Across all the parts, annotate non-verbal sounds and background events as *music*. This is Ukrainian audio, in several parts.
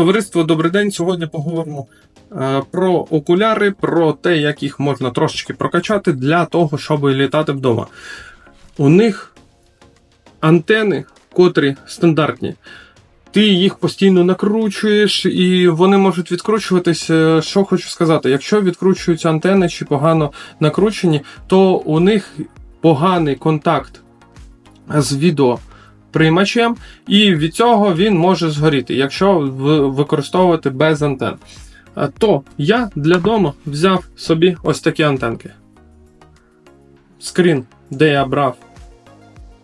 Товариство, добрий день. Сьогодні поговоримо е, про окуляри, про те, як їх можна трошечки прокачати для того, щоб літати вдома. У них антени, котрі стандартні. Ти їх постійно накручуєш, і вони можуть відкручуватися. Що хочу сказати, якщо відкручуються антени чи погано накручені, то у них поганий контакт з відеоприймачем, і від цього він може згоріти, якщо використовувати без антен. То я для дому взяв собі ось такі антенки. Скрін, де я брав.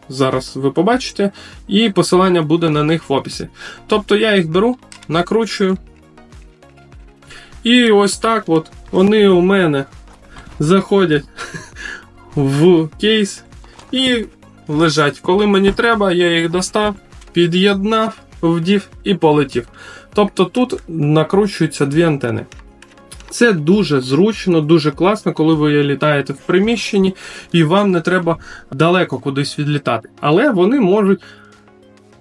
Зараз ви побачите, і посилання буде на них в описі. Тобто я їх беру, накручую. І ось так от вони у мене заходять *laughs* в кейс і лежать. Коли мені треба, я їх достав, під'єднав, вдів і полетів. Тобто тут накручуються дві антени. Це дуже зручно, дуже класно, коли ви літаєте в приміщенні і вам не треба далеко кудись відлітати. Але вони можуть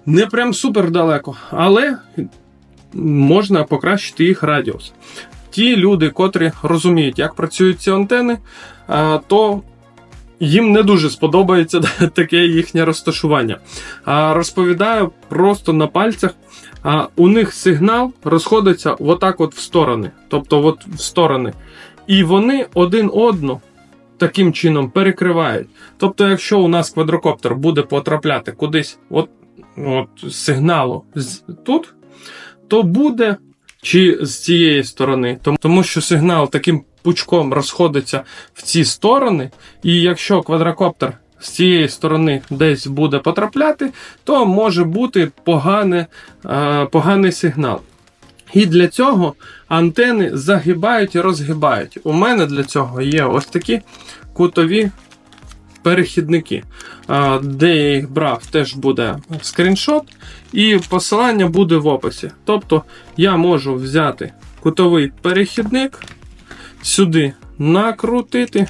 не прям супер далеко, але можна покращити їх радіус. Ті люди, котрі розуміють, як працюють ці антени, то їм не дуже сподобається *laughs* таке їхнє розташування. А, Розповідаю просто на пальцях. А, У них сигнал розходиться отак от в сторони. Тобто от в сторони. І вони один одну таким чином перекривають. Тобто, якщо у нас квадрокоптер буде потрапляти кудись от, от сигналу тут, то буде чи з цієї сторони, Тому- що сигнал таким пучком розходиться в ці сторони, і якщо квадрокоптер з цієї сторони десь буде потрапляти, то може бути погане, е, поганий сигнал. І для цього антени загибають і розгибають. У мене для цього є ось такі кутові перехідники. Де я їх брав, теж буде скріншот, і посилання буде в описі. Тобто я можу взяти кутовий перехідник, сюди накрутити.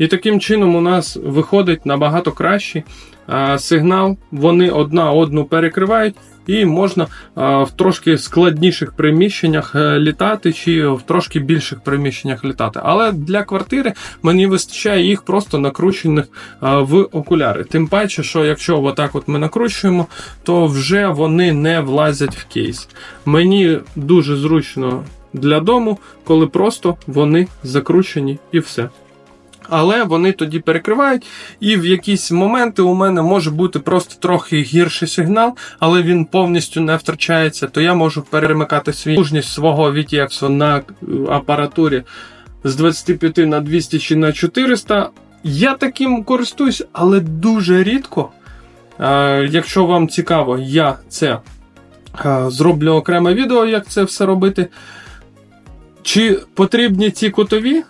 І таким чином у нас виходить набагато кращий а, сигнал. Вони одна одну перекривають, і можна а, в трошки складніших приміщеннях е, літати, чи в трошки більших приміщеннях літати. Але для квартири мені вистачає їх просто накручених в окуляри. Тим паче, що якщо отак от ми накручуємо, то вже вони не влазять в кейс. Мені дуже зручно для дому, коли просто вони закручені і все. Але вони тоді перекривають, і в якісь моменти у мене може бути просто трохи гірший сигнал, але він повністю не втрачається. То я можу перемикати свій мужність свого VTX на е, апаратурі з 25 на 200 чи на 400. Я таким користуюсь, але дуже рідко. Е, Якщо вам цікаво, я це е, зроблю окреме відео, як це все робити. Чи потрібні ці кутові?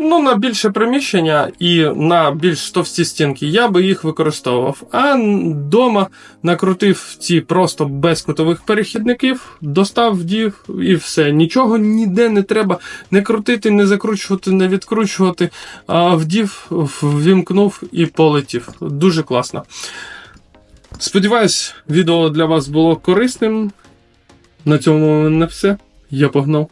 Ну, на більше приміщення і на більш товсті стінки я би їх використовував. А вдома накрутив ці просто без кутових перехідників, достав, вдів і все. Нічого ніде не треба не крутити, не закручувати, не відкручувати. А вдів, ввімкнув і полетів. Дуже класно. Сподіваюсь, відео для вас було корисним. На цьому мене все. Я погнав.